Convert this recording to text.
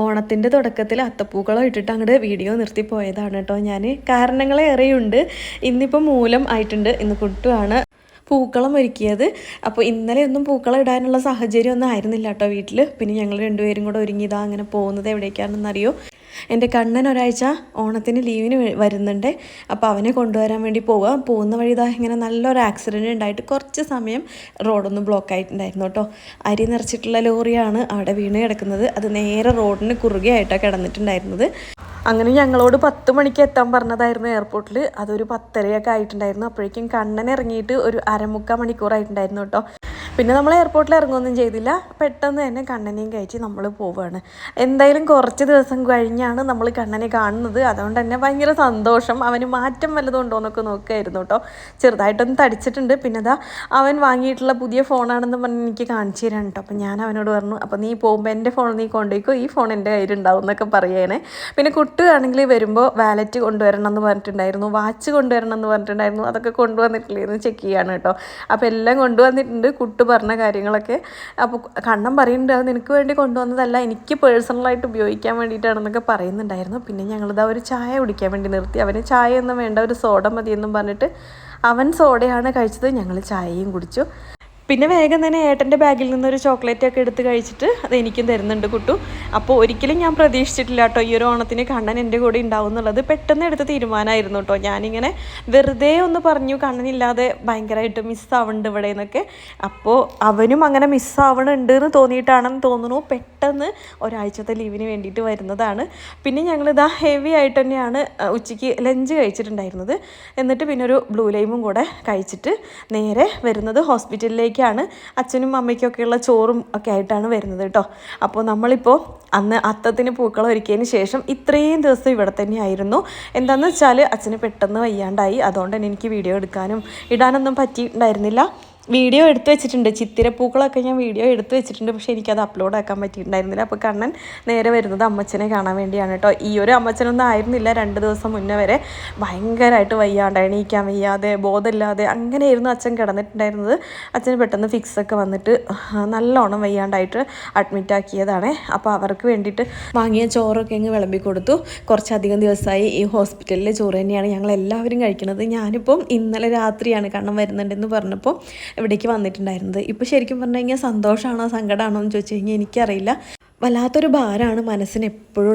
ഓണത്തിന്റെ തുടക്കത്തിൽ അത്തപ്പൂക്കളം ഇട്ടിട്ട് അങ്ങോട്ട് വീഡിയോ നിർത്തി പോയതാണ് കേട്ടോ ഞാൻ. കാരണങ്ങളേറെയുണ്ട്. ഇന്നിപ്പോൾ മൂലം ആയിട്ടുണ്ട്. ഇന്ന് കുട്ടുവാണ് പൂക്കളം ഒരുക്കിയത്. അപ്പോൾ ഇന്നലെ ഒന്നും പൂക്കളം ഇടാനുള്ള സാഹചര്യം ഒന്നും ആയിരുന്നില്ല കേട്ടോ വീട്ടിൽ പിന്നെ ഞങ്ങൾ രണ്ടുപേരും കൂടെ ഒരുങ്ങിയതാ അങ്ങനെ പോകുന്നത് എവിടേക്കാണെന്നറിയോ? എന്റെ കണ്ണൻ ഒരാഴ്ച ഓണത്തിന് ലീവിന് വരുന്നുണ്ട്. അപ്പോൾ അവനെ കൊണ്ടുവരാൻ വേണ്ടി പോവുക പോകുന്ന വഴി ഇതാ ഇങ്ങനെ നല്ലൊരു ആക്സിഡന്റ് ഉണ്ടായിട്ട് കുറച്ച് സമയം റോഡൊന്ന് ബ്ലോക്ക് ആയിട്ടുണ്ടായിരുന്നു കേട്ടോ. അരി നിറച്ചിട്ടുള്ള ലോറിയാണ് അവിടെ വീണ് കിടക്കുന്നത്. അത് നേരെ റോഡിന് കുറുകെ ആയിട്ടാണ് കിടന്നിട്ടുണ്ടായിരുന്നത്. അങ്ങനെ ഞങ്ങളോട് പത്ത് മണിക്ക് എത്താൻ പറഞ്ഞതായിരുന്നു എയർപോർട്ടിൽ അതൊരു പത്തരയൊക്കെ ആയിട്ടുണ്ടായിരുന്നു. അപ്പോഴേക്കും കണ്ണൻ ഇറങ്ങിയിട്ട് ഒരു അരമുക്കാൽ മണിക്കൂറായിട്ടുണ്ടായിരുന്നു കേട്ടോ. പിന്നെ നമ്മൾ എയർപോർട്ടിൽ ഇറങ്ങുകയൊന്നും ചെയ്തില്ല. പെട്ടെന്ന് തന്നെ കണ്ണനെയും കഴിച്ച് നമ്മൾ പോവുകയാണ് എന്തായാലും കുറച്ച് ദിവസം കഴിഞ്ഞാണ് നമ്മൾ കണ്ണനെ കാണുന്നത്. അതുകൊണ്ട് തന്നെ ഭയങ്കര സന്തോഷം. അവന് മാറ്റം വല്ലതും ഉണ്ടോ എന്നൊക്കെ നോക്കുമായിരുന്നു കേട്ടോ ചെറുതായിട്ടൊന്ന് തടിച്ചിട്ടുണ്ട്. പിന്നെ അതാ അവൻ വാങ്ങിയിട്ടുള്ള പുതിയ ഫോണാണെന്ന് പറഞ്ഞ് എനിക്ക് കാണിച്ചു തരാൻ കേട്ടോ അപ്പം ഞാൻ അവനോട് പറഞ്ഞു അപ്പോൾ നീ പോകുമ്പോൾ എന്റെ ഫോൺ നീ കൊണ്ടുപോയിക്കോ. ഈ ഫോൺ എന്റെ കയ്യിലുണ്ടാവും എന്നൊക്കെ പറയണേ. പിന്നെ കുട്ടുകയാണെങ്കിൽ വരുമ്പോൾ വാലറ്റ് കൊണ്ടുവരണം എന്ന് പറഞ്ഞിട്ടുണ്ടായിരുന്നു. വാച്ച് കൊണ്ടുവരണം എന്ന് പറഞ്ഞിട്ടുണ്ടായിരുന്നു. അതൊക്കെ കൊണ്ടുവന്നിട്ടില്ലേ എന്ന് ചെക്ക് ചെയ്യാണ് കേട്ടോ അപ്പോൾ എല്ലാം കൊണ്ടുവന്നിട്ടുണ്ട്. കുട്ടു പറഞ്ഞ കാര്യങ്ങളൊക്കെ. അപ്പോൾ കണ്ണം പറയുന്നുണ്ട് അത് നിനക്ക് വേണ്ടി കൊണ്ടുവന്നതല്ല എനിക്ക് പേഴ്സണലായിട്ട് ഉപയോഗിക്കാൻ വേണ്ടിയിട്ടാണെന്നൊക്കെ പറയുന്നുണ്ടായിരുന്നു. പിന്നെ ഞങ്ങളിതാ ഒരു ചായ കുടിക്കാൻ വേണ്ടി നിർത്തി. അവന് ചായ ഒന്നും വേണ്ട ഒരു സോഡ മതിയെന്നും പറഞ്ഞിട്ട് അവൻ സോഡയാണ് കഴിച്ചത്. ഞങ്ങൾ ചായയും കുടിച്ചു. പിന്നെ വേഗം തന്നെ ഏട്ടന്റെ ബാഗിൽ നിന്നൊരു ചോക്ലേറ്റ് ഒക്കെ എടുത്ത് കഴിച്ചിട്ട് അത് എനിക്കും തരുന്നുണ്ട് കുട്ടു. അപ്പോൾ ഒരിക്കലും ഞാൻ പ്രതീക്ഷിച്ചിട്ടില്ല കേട്ടോ ഈ ഒരു ഓണത്തിന് കണ്ണൻ എന്റെ കൂടെ ഉണ്ടാവും എന്നുള്ളത്. പെട്ടെന്ന് എടുത്ത തീരുമാനമായിരുന്നു കേട്ടോ. ഞാനിങ്ങനെ വെറുതെ ഒന്ന് പറഞ്ഞു കണ്ണനില്ലാതെ ഭയങ്കരമായിട്ട് മിസ്സാവുന്നുണ്ട് ഇവിടെ നിന്നൊക്കെ അപ്പോൾ അവനും അങ്ങനെ മിസ്സാവണുണ്ട് എന്ന് തോന്നിയിട്ടാണെന്ന് തോന്നുന്നു. പെട്ടെന്ന് ഒരാഴ്ചത്തെ ലീവിന് വേണ്ടിയിട്ട് വരുന്നതാണ്. പിന്നെ ഞങ്ങളിതാ ഹെവി ആയിട്ട് തന്നെയാണ് ഉച്ചയ്ക്ക് ലഞ്ച് കഴിച്ചിട്ടുണ്ടായിരുന്നത്. എന്നിട്ട് പിന്നെ ഒരു ബ്ലൂ ലൈമും കൂടെ കഴിച്ചിട്ട് നേരെ വരുന്നത് ഹോസ്പിറ്റലിലേക്കാണ് അച്ഛനും അമ്മയ്ക്കൊക്കെയുള്ള ചോറും ഒക്കെ ആയിട്ടാണ് വരുന്നത് കേട്ടോ. അപ്പോൾ നമ്മളിപ്പോൾ അന്ന് അത്തത്തിന് പൂക്കളം ഒരുക്കിയതിന് ശേഷം ഇത്രയും ദിവസം ഇവിടെ തന്നെയായിരുന്നു എന്താണെന്ന് വെച്ചാൽ അച്ഛന് പെട്ടെന്ന് വയ്യാണ്ടായി. അതുകൊണ്ട് തന്നെ എനിക്ക് വീഡിയോ എടുക്കാനും ഇടാനൊന്നും പറ്റിയിട്ടുണ്ടായിരുന്നില്ല. വീഡിയോ എടുത്തു വെച്ചിട്ടുണ്ട്. ചിത്തിരപ്പൂക്കളൊക്കെ ഞാൻ വീഡിയോ എടുത്തു വെച്ചിട്ടുണ്ട്. പക്ഷേ എനിക്കത് അപ്ലോഡ് ആക്കാൻ പറ്റിയിട്ടുണ്ടായിരുന്നില്ല. അപ്പോൾ കണ്ണൻ നേരെ വരുന്നത് അമ്മച്ചനെ കാണാൻ വേണ്ടിയാണ് കേട്ടോ. ഈ ഒരു അമ്മച്ചനൊന്നും ആയിരുന്നില്ല രണ്ട് ദിവസം മുന്നേ വരെ. ഭയങ്കരമായിട്ട് വയ്യാണ്ട് എണീക്കാൻ വയ്യാതെ ബോധമില്ലാതെ അങ്ങനെയായിരുന്നു അച്ഛൻ കിടന്നിട്ടുണ്ടായിരുന്നത്. അച്ഛന് പെട്ടെന്ന് ഫിക്സ് ഒക്കെ വന്നിട്ട് നല്ലോണം വയ്യാണ്ടായിട്ട് അഡ്മിറ്റ് ആക്കിയതാണ്. അപ്പോൾ അവർക്ക് വേണ്ടിയിട്ട് വാങ്ങിയ ചോറൊക്കെ അങ്ങ് വിളമ്പി കൊടുത്തു. കുറച്ചധികം ദിവസമായി ഈ ഹോസ്പിറ്റലിലെ ചോറ് തന്നെയാണ് ഞങ്ങൾ എല്ലാവരും കഴിക്കുന്നത്. ഞാനിപ്പം ഇന്നലെ രാത്രിയാണ് കണ്ണം വരുന്നുണ്ടെന്ന് പറഞ്ഞപ്പോൾ ഇവിടേക്ക് വന്നിട്ടുണ്ടായിരുന്നത്. ഇപ്പോൾ ശരിക്കും പറഞ്ഞു കഴിഞ്ഞാൽ സന്തോഷമാണോ സങ്കടമാണോ എന്ന് ചോദിച്ചു കഴിഞ്ഞാൽ എനിക്കറിയില്ല. വല്ലാത്തൊരു ഭാരമാണ് മനസ്സിന് എപ്പോഴും